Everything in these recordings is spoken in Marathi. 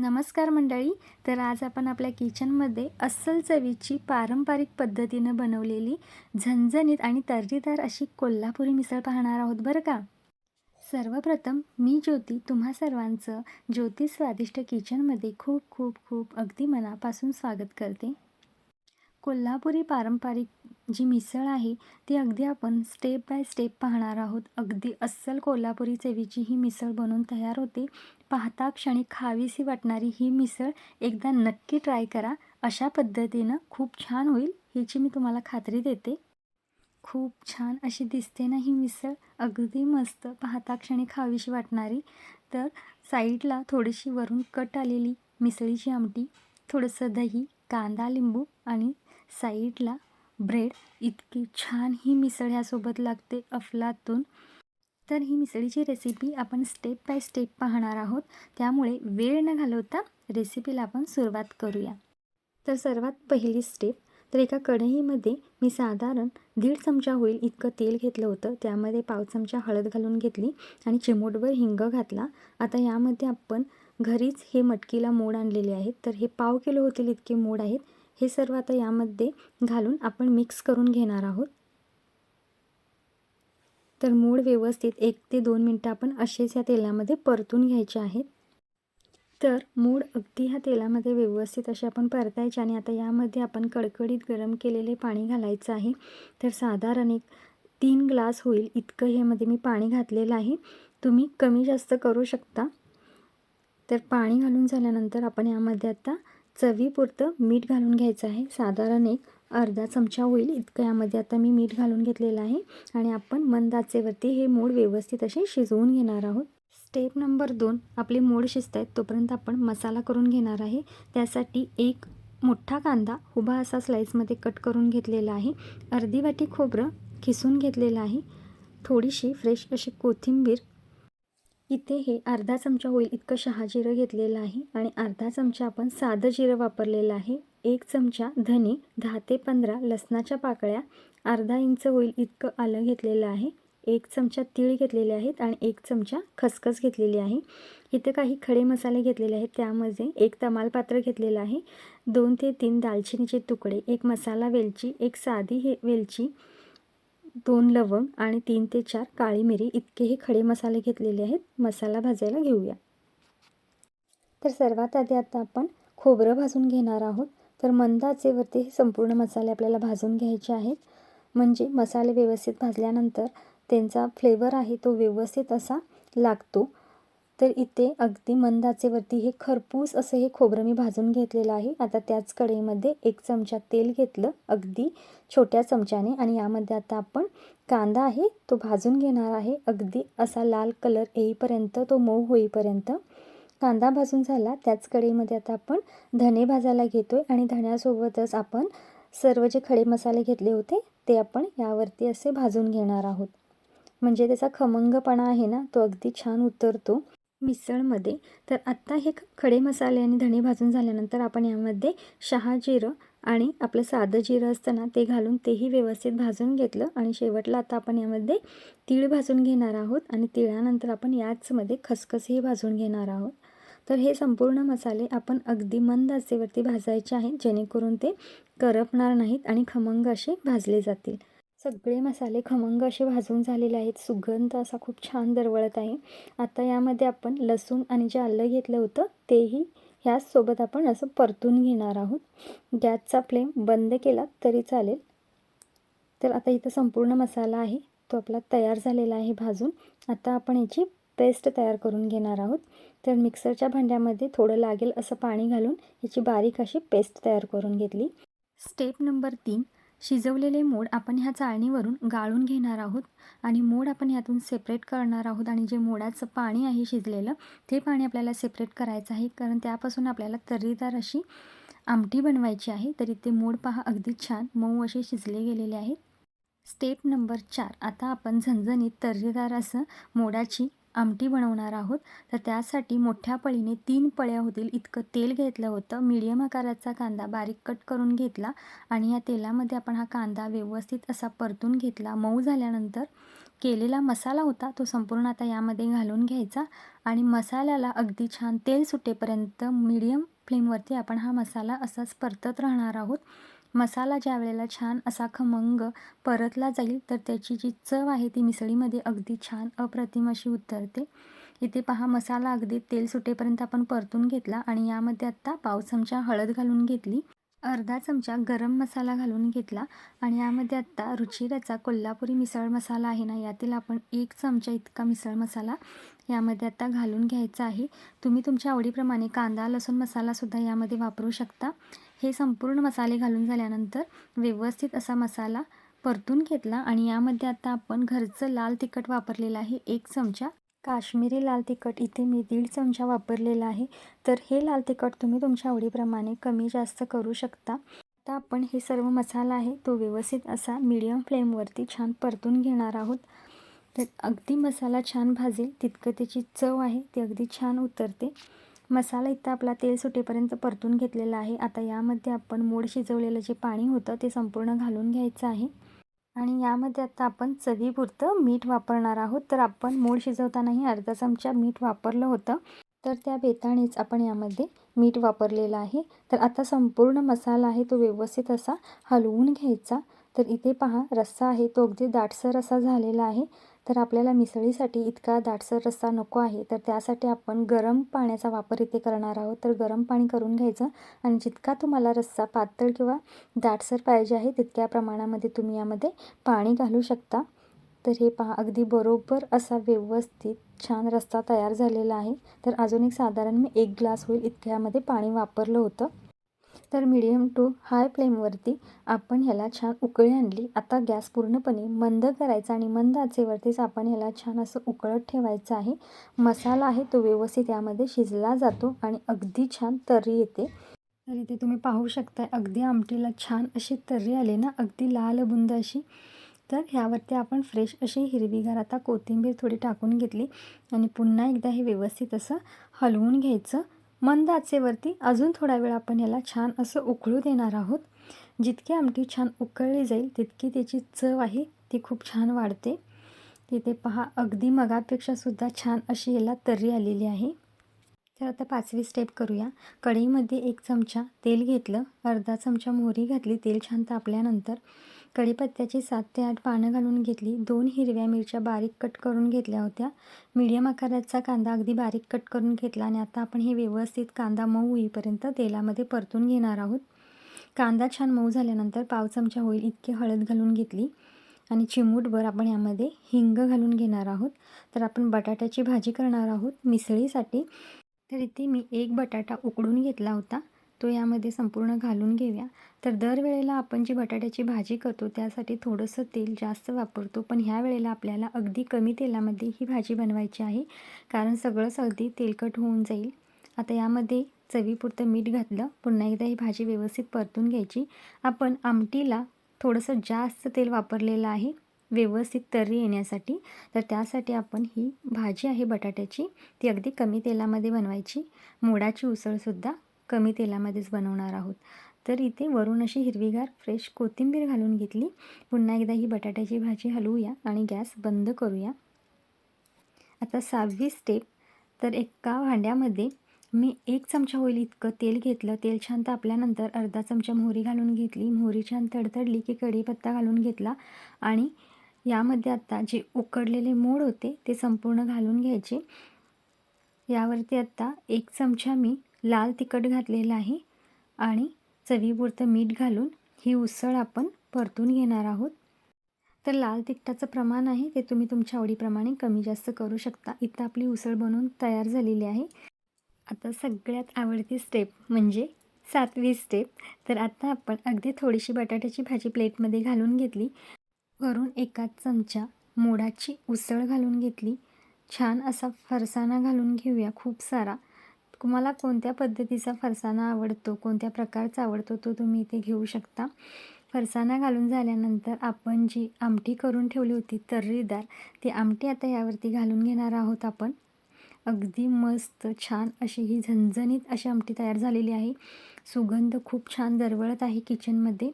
नमस्कार मंडळी. तर आज आपण आपल्या किचनमध्ये अस्सल चवीची पारंपरिक पद्धतीनं बनवलेली झणझणीत आणि तर्रीदार अशी कोल्हापुरी मिसळ पाहणार आहोत बरं का? सर्वप्रथम मी ज्योती तुम्हा सर्वांचं ज्योती स्वादिष्ट किचनमध्ये खूप खूप खूप अगदी मनापासून स्वागत करते. कोल्हापुरी पारंपरिक जी मिसळ आहे ती अगदी आपण स्टेप बाय स्टेप पाहणार आहोत. अगदी अस्सल कोल्हापुरी चवीची ही मिसळ बनवून तयार होते. पाहता क्षणी खावीशी वाटणारी ही मिसळ एकदा नक्की ट्राय करा. अशा पद्धतीनं खूप छान होईल ह्याची मी तुम्हाला खात्री देते. खूप छान अशी दिसते ना ही मिसळ. अगदी मस्त पाहता क्षणी खावीशी वाटणारी. तर साईडला थोडीशी वरून कट आलेली मिसळीची आमटी थोडंसं दही कांदा लिंबू आणि साईडला ब्रेड इतकी छान ही मिसळ ह्यासोबत लागते अफलातून. तर ही मिसळीची रेसिपी आपण स्टेप बाय स्टेप पाहणार आहोत. त्यामुळे वेळ न घालवता रेसिपीला आपण सुरुवात करूया. तर सर्वात पहिली स्टेप तर एका कढईमध्ये मी साधारण दीड चमचा होईल इतकं तेल घेतलं होतं. त्यामध्ये पाव चमचा हळद घालून घेतली आणि चिमूटभर हिंग घातला. आता यामध्ये आपण घरीच हे मटकीला मोड आणलेले आहेत. तर हे पाव किलो होतील इतके मोड आहेत. हे सर्व आता यामध्ये घालून आपण मिक्स करून घेणार आहोत. तर मूळ व्यवस्थित एक ते दोन मिनटं आपण असेच या तेलामध्ये परतून घ्यायचे आहेत. तर मूड अगदी ह्या तेलामध्ये व्यवस्थित असे आपण परतायचे आणि आता यामध्ये आपण कडकडीत गरम केलेले पाणी घालायचं आहे. तर साधारण एक तीन ग्लास होईल इतकं ह्यामध्ये मी पाणी घातलेलं आहे. तुम्ही कमी जास्त करू शकता. तर पाणी घालून झाल्यानंतर आपण यामध्ये आता चवीपुरतं मीठ घालून घ्यायचं आहे. साधारण एक अर्धा चमचा होईल इतकं यामध्ये आता मी मीठ घालून घेतलेलं आहे. आणि आपण मंद आचेवरती हे मोड व्यवस्थित असे शिजवून घेणार आहोत. स्टेप नंबर दोन आपले मोड शिजत आहेत तोपर्यंत आपण मसाला करून घेणार आहे. त्यासाठी एक मोठा कांदा उभा असा स्लाईसमध्ये कट करून घेतलेला आहे. अर्धी वाटी खोबरं खिसून घेतलेलं आहे. थोडीशी फ्रेश अशी कोथिंबीर इथे हे अर्धा चमचा होईल इतकं शहा जिरं घेतलेलं आहे आणि अर्धा चमचा आपण साधं जिरं वापरलेलं आहे. एक चमचा धने दहा ते पंधरा लसणाच्या पाकळ्या अर्धा इंच होईल इतकं आलं घेतलेलं आहे. एक चमचा तीळ घेतलेले आहेत आणि एक चमचा खसखस घेतलेली आहे. इथे काही खडे मसाले घेतलेले आहेत त्यामध्ये एक तमालपात्र घेतलेलं आहे. दोन ते तीन दालचिनीचे तुकडे एक मसाला वेलची एक साधी हे वेलची दोन लवंग आणि तीन ते चार काळी मिरी इतके हे खडे मसाले घेतलेले आहेत मसाला भाजायला घेऊया. तर सर्वात आधी आता आपण खोबरं भाजून घेणार आहोत. तर मंद आचेवरती हे संपूर्ण मसाले आपल्याला भाजून घ्यायचे आहेत. म्हणजे मसाले व्यवस्थित भाजल्यानंतर त्यांचा फ्लेवर आहे तो व्यवस्थित असा लागतो. तर इथे अगदी मंदाचेवरती हे खरपूस असं हे खोबरं मी भाजून घेतलेलं आहे. आता त्याच कढईमध्ये एक चमचा तेल घेतलं अगदी छोट्या चमच्याने आणि यामध्ये आता आपण कांदा आहे तो भाजून घेणार आहे. अगदी असा लाल कलर येईपर्यंत तो मऊ होईपर्यंत कांदा भाजून झाला. त्याच कढईमध्ये आता आपण धने भाजायला घेतो आहे आणि धण्यासोबतच आपण सर्व जे खडे मसाले घेतले होते ते आपण यावरती असे भाजून घेणार आहोत. म्हणजे त्याचा खमंगपणा आहे ना तो अगदी छान उतरतो. मिसळमध्ये. तर आत्ता हे खडे मसाले आणि धणे भाजून झाल्यानंतर आपण यामध्ये शहा जिरं आणि आपलं साधं जिरं असतं ना ते घालून तेही व्यवस्थित भाजून घेतलं. आणि शेवटला आता आपण यामध्ये तीळ भाजून घेणार आहोत आणि तिळानंतर आपण याचमध्ये खसखसही भाजून घेणार आहोत. तर हे संपूर्ण मसाले आपण अगदी मंद आचेवरती भाजायचे आहेत जेणेकरून ते करपणार नाहीत आणि खमंग असे भाजले जातील. सगळे मसाले खमंग असे भाजून झालेले आहेत. सुगंध असा खूप छान दरवळत आहे. आता यामध्ये आपण लसूण आणि जे आलं घेतलं होतं तेही ह्याचसोबत आपण असं परतून घेणार आहोत. गॅसचा फ्लेम बंद केला तरी चालेल. तर आता इथं संपूर्ण मसाला आहे. तो आपला तयार झालेला आहे भाजून. आता आपण याची पेस्ट तयार करून घेणार आहोत. तर मिक्सरच्या भांड्यामध्ये थोडं लागेल असं पाणी घालून याची बारीक अशी पेस्ट तयार करून घेतली. स्टेप नंबर तीन. शिजवलेले मोड आपण ह्या चाळणीवरून गाळून घेणार आहोत आणि मोड आपण ह्यातून सेपरेट करणार आहोत आणि जे मोडाचं पाणी आहे शिजलेलं ते पाणी आपल्याला सेपरेट करायचं आहे. कारण त्यापासून आपल्याला तर्रीदार अशी आमटी बनवायची आहे. तरी ते मोड पहा अगदी छान मऊ असे शिजले गेलेले आहेत. स्टेप नंबर चार. आता आपण झणझणीत तर्रीदार असं मोडाची आमटी बनवणार आहोत. तर त्यासाठी मोठ्या पळीने तीन पळ्या होतील. इतकं तेल घेतलं होतं. मीडियम आकाराचा कांदा बारीक कट करून घेतला आणि या तेलामध्ये आपण हा कांदा व्यवस्थित असा परतून घेतला. मऊ झाल्यानंतर केलेला मसाला होता तो संपूर्ण आता यामध्ये घालून घ्यायचा आणि मसाल्याला अगदी छान तेल सुटेपर्यंत मीडियम फ्लेमवरती आपण हा मसाला असाच परतत राहणार आहोत. मसाला ज्या वेळेला छान असा खमंग परतला जाईल तर त्याची जी चव आहे ती मिसळीमध्ये अगदी छान अप्रतिम अशी उतरते. इथे पहा मसाला अगदी तेल सुटेपर्यंत आपण परतून घेतला आणि यामध्ये आत्ता पाव चमचा हळद घालून घेतली अर्धा चमचा गरम मसाला घालून घेतला आणि यामध्ये आत्ता रुचिराचा कोल्हापुरी मिसळ मसाला आहे ना यातील आपण एक चमचा इतका मिसळ मसाला यामध्ये आत्ता घालून घ्यायचा आहे. तुम्ही तुमच्या आवडीप्रमाणे कांदा लसूण मसालासुद्धा यामध्ये वापरू शकता. हे संपूर्ण मसाले घालून झाल्यानंतर व्यवस्थित असा मसाला परतून घेतला आणि यामध्ये आता आपण घरचं लाल तिखट वापरलेलं आहे. एक चमचा काश्मीरी लाल तिखट. इथे मी दीड चमचा वापरलेला आहे. तर हे लाल तिखट तुम्ही तुमच्या आवडीप्रमाणे कमी जास्त करू शकता. आता आपण हे सर्व मसाला आहे तो व्यवस्थित असा मीडियम फ्लेमवरती छान परतून घेणार आहोत. तर अगदी मसाला छान भाजेल. तितकं त्याची चव आहे ती अगदी छान उतरते. मसाला इथं आपला तेल सुटेपर्यंत परतून घेतलेला आहे. आता यामध्ये आपण मोड शिजवलेलं जे पाणी होतं ते संपूर्ण घालून घ्यायचं आहे. आणि यामध्ये आता आपण चवीपुरतं मीठ वापरणार आहोत. तर आपण मोड शिजवतानाही अर्धा चमचा मीठ वापरलं होतं. तर त्या बेतानेच आपण यामध्ये मीठ वापरलेलं आहे. तर आता संपूर्ण मसाला आहे तो व्यवस्थित असा हलवून घ्यायचा. तर इथे पहा रस्सा आहे तो अगदी दाटसर असा झालेला आहे. तर आपल्याला मिसळीसाठी इतका दाटसर रस्सा नको आहे. तर त्यासाठी आपण गरम पाण्याचा वापर इथे करणार आहोत. तर गरम पाणी करून घ्यायचं आणि जितका तुम्हाला रस्सा पातळ किंवा दाटसर पाहिजे आहे तितक्या प्रमाणामध्ये तुम्ही यामध्ये पाणी घालू शकता. तर हे पहा अगदी बरोबर असा व्यवस्थित छान रस्ता तयार झालेला आहे. तर अजून एक साधारण मी एक ग्लास होईल. इतक्यामध्ये पाणी वापरलं होतं. तर मिडियम टू हाय फ्लेमवरती आपण ह्याला छान उकळी आणली. आता गॅस पूर्णपणे मंद करायचा आणि मंद आचेवरतीच आपण ह्याला छान असं उकळत ठेवायचं आहे. मसाला आहे तो व्यवस्थित यामध्ये शिजला जातो आणि अगदी छान तर्री येते. तर इथे तुम्ही पाहू शकता अगदी आमटीला छान अशी तर्री आली ना अगदी लाल बुंद अशी. तर ह्यावरती आपण फ्रेश अशी हिरवीगार आता कोथिंबीर थोडी टाकून घेतली आणि पुन्हा एकदा हे व्यवस्थित असं हलवून घ्यायचं. मंद आचेवरती अजून थोडा वेळ आपण याला छान असं उकळू देणार आहोत. जितकी आमटी छान उकळली जाईल तितकी त्याची चव आहे ती खूप छान वाढते. तिथे पहा अगदी मगापेक्षासुद्धा छान अशी याला तर्री आलेली आहे. तर आता पाचवी स्टेप करूया. कढईमध्ये एक चमचा तेल घेतलं. अर्धा चमचा मोहरी घातली. तेल छान तापल्यानंतर कढीपत्त्याची सात ते आठ पानं घालून घेतली. दोन हिरव्या मिरच्या बारीक कट करून घेतल्या होत्या. मीडियम आकाराचा कांदा अगदी बारीक कट करून घेतला आणि आता आपण हे व्यवस्थित कांदा मऊ होईपर्यंत तेलामध्ये परतून घेणार आहोत. कांदा छान मऊ झाल्यानंतर पाव चमचा होईल इतकी हळद घालून घेतली आणि चिमूटभर आपण यामध्ये हिंग घालून घेणार आहोत. तर आपण बटाट्याची भाजी करणार आहोत मिसळीसाठी. तर इथे मी एक बटाटा उकडून घेतला होता. तो यामध्ये संपूर्ण घालून घेऊया. तर दरवेळेला आपण जी बटाट्याची भाजी करतो त्यासाठी थोडंसं तेल जास्त वापरतो. पण ह्या वेळेला आपल्याला अगदी कमी तेलामध्ये ही भाजी बनवायची आहे. कारण सगळंच अगदी तेलकट होऊन जाईल. आता यामध्ये चवीपुरतं मीठ घातलं. पुन्हा एकदा ही भाजी व्यवस्थित परतून घ्यायची. आपण आमटीला थोडंसं जास्त तेल वापरलेलं आहे. व्यवस्थित तर्री येण्यासाठी. तर त्यासाठी आपण ही भाजी आहे बटाट्याची. ती अगदी कमी तेलामध्ये बनवायची. मोडाची उसळसुद्धा कमी तेलामध्येच बनवणार आहोत. तर इथे वरून अशी हिरवीगार फ्रेश कोथिंबीर घालून घेतली. पुन्हा एकदा ही बटाट्याची भाजी हलवूया आणि गॅस बंद करूया. आता सहावी स्टेप तर एका भांड्यामध्ये मी एक चमचा होईल इतकं तेल घेतलं. तेल छान तापल्यानंतर अर्धा चमचा मोहरी घालून घेतली. मोहरी छान तडतडली की कढीपत्ता घालून घेतला आणि यामध्ये आत्ता जे उकडलेले मोड होते ते संपूर्ण घालून घ्यायचे. यावरती आत्ता एक चमचा मी लाल तिखट घातलेलं आहे आणि चवीपुरतं मीठ घालून ही उसळ आपण परतून घेणार आहोत. तर लाल तिखटाचं प्रमाण आहे ते तुम्ही तुमच्या आवडीप्रमाणे कमी जास्त करू शकता. इथं आपली उसळ बनवून तयार झालेली आहे. आता सगळ्यात आवडती स्टेप म्हणजे सातवी स्टेप तर आता आपण अगदी थोडीशी बटाट्याची भाजी प्लेटमध्ये घालून घेतली. वरून एकाच चमचा मोडाची उसळ घालून घेतली. छान असा फरसाणा घालून घेऊया. खूप सारा. तुम्हाला कोणत्या पद्धतीचा फरसाणा आवडतो? कोणत्या प्रकारचा आवडतो? तो तुम्ही इथे घेऊ शकता. फरसाणा घालून झाल्यानंतर आपण जी आमटी करून ठेवली होती तर्रीदार ती आमटी आता यावरती घालून घेणार आहोत आपण. अगदी मस्त छान अशी ही झणझणीत अशी आमटी तयार झालेली आहे. सुगंध खूप छान दरवळत आहे किचनमध्ये.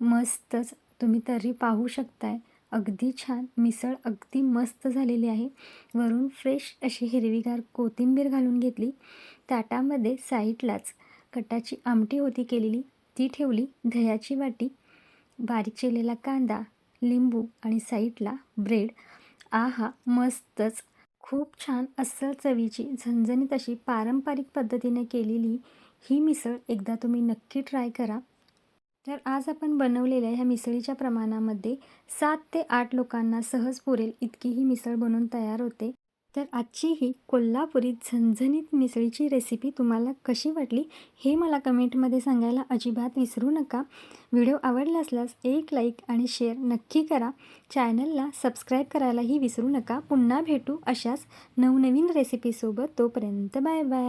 मस्तच तुम्ही तर्री पाहू शकताय. अगदी छान मिसळ अगदी मस्त झालेली आहे. वरून फ्रेश अशी हिरवीगार कोथिंबीर घालून घेतली. ताटामध्ये साईडलाच कटाची आमटी होती केलेली. ती ठेवली. दह्याची वाटी बारीक चिरलेला कांदा लिंबू आणि साईडला ब्रेड. आहा मस्तच! खूप छान अस्सल चवीची झणझणीत अशी पारंपरिक पद्धतीने केलेली ही मिसळ एकदा तुम्ही नक्की ट्राय करा. तर आज आपण बनवलेल्या ह्या मिसळीच्या प्रमाणामध्ये सात ते आठ लोकांना सहज पुरेल इतकी ही मिसळ बनवून तयार होते. तर आजची ही कोल्हापुरी झणझणीत मिसळीची रेसिपी तुम्हाला कशी वाटली हे मला कमेंटमध्ये सांगायला अजिबात विसरू नका. व्हिडिओ आवडला असल्यास एक लाईक आणि शेअर नक्की करा. चॅनलला सबस्क्राईब करायलाही विसरू नका. पुन्हा भेटू अशाच नवनवीन रेसिपीसोबत तोपर्यंत बाय बाय